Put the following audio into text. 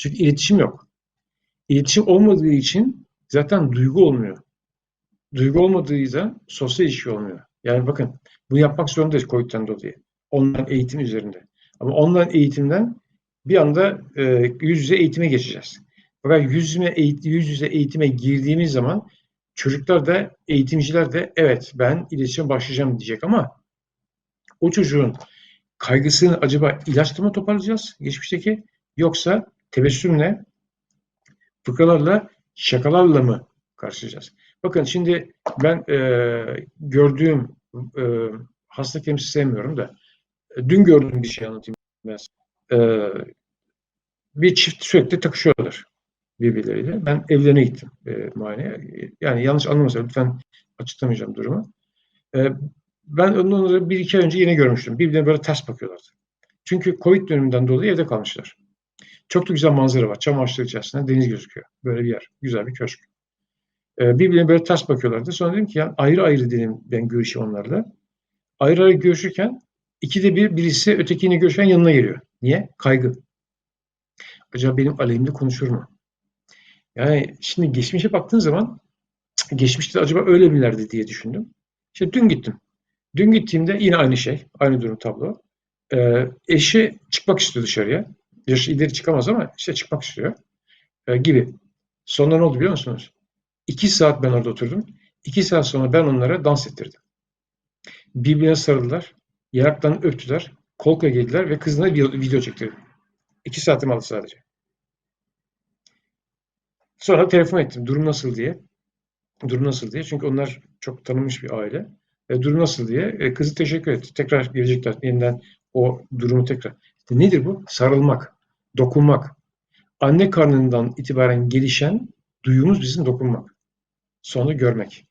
Çünkü iletişim yok. İletişim olmadığı için zaten duygu olmuyor. Duygu olmadığı da sosyal ilişki olmuyor. Yani bakın bunu yapmak zorundayız COVID'den dolayı. Online eğitim üzerinde. Ama online eğitimden bir anda e, yüz yüze eğitime geçeceğiz. Fakat yüz yüze, eğitim, yüz yüze eğitime girdiğimiz zaman çocuklar da eğitimciler de evet ben iletişime başlayacağım diyecek ama o çocuğun kaygısını acaba ilaçla mı toparlayacağız geçmişteki yoksa tebessümle, fıkralarla, şakalarla mı karşılayacağız? Bakın şimdi ben e, gördüğüm e, hasta kelimesi sevmiyorum da e, dün gördüğüm bir şey anlatayım biraz. E, bir çift sürekli takışıyorlar birbirleriyle. Ben evlerine gittim e, muayeneye. Yani yanlış anlamasın lütfen açıklamayacağım durumu. E, ben onları bir iki ay önce yine görmüştüm. Birbirlerine böyle ters bakıyorlardı. Çünkü Covid döneminden dolayı evde kalmışlar. Çok da güzel manzara var. Çam ağaçları içerisinde deniz gözüküyor. Böyle bir yer. Güzel bir köşk. Ee, birbirine böyle ters bakıyorlardı. Sonra dedim ki ya ayrı ayrı dedim ben görüşeyim onlarla. Ayrı ayrı görüşürken ikide bir birisi ötekini görüşen yanına geliyor. Niye? Kaygı. Acaba benim aleyhimde konuşur mu? Yani şimdi geçmişe baktığın zaman geçmişte acaba öyle milerdi diye düşündüm. İşte dün gittim. Dün gittiğimde yine aynı şey. Aynı durum tablo. Ee, eşi çıkmak istiyor dışarıya. Yaşı ileri çıkamaz ama işte çıkmak istiyor. Ee, gibi. Sonra ne oldu biliyor musunuz? İki saat ben orada oturdum. İki saat sonra ben onlara dans ettirdim. Birbirine sarıldılar. Yanaklarını öptüler. Kol kola geldiler ve kızına bir video çektirdim. İki saatim aldı sadece. Sonra telefon ettim. Durum nasıl diye. Durum nasıl diye. Çünkü onlar çok tanınmış bir aile. E, durum nasıl diye. E, kızı teşekkür etti. Tekrar gelecekler. Yeniden o durumu tekrar. E, nedir bu? Sarılmak, dokunmak. Anne karnından itibaren gelişen duyumuz bizim dokunmak. Sonra görmek.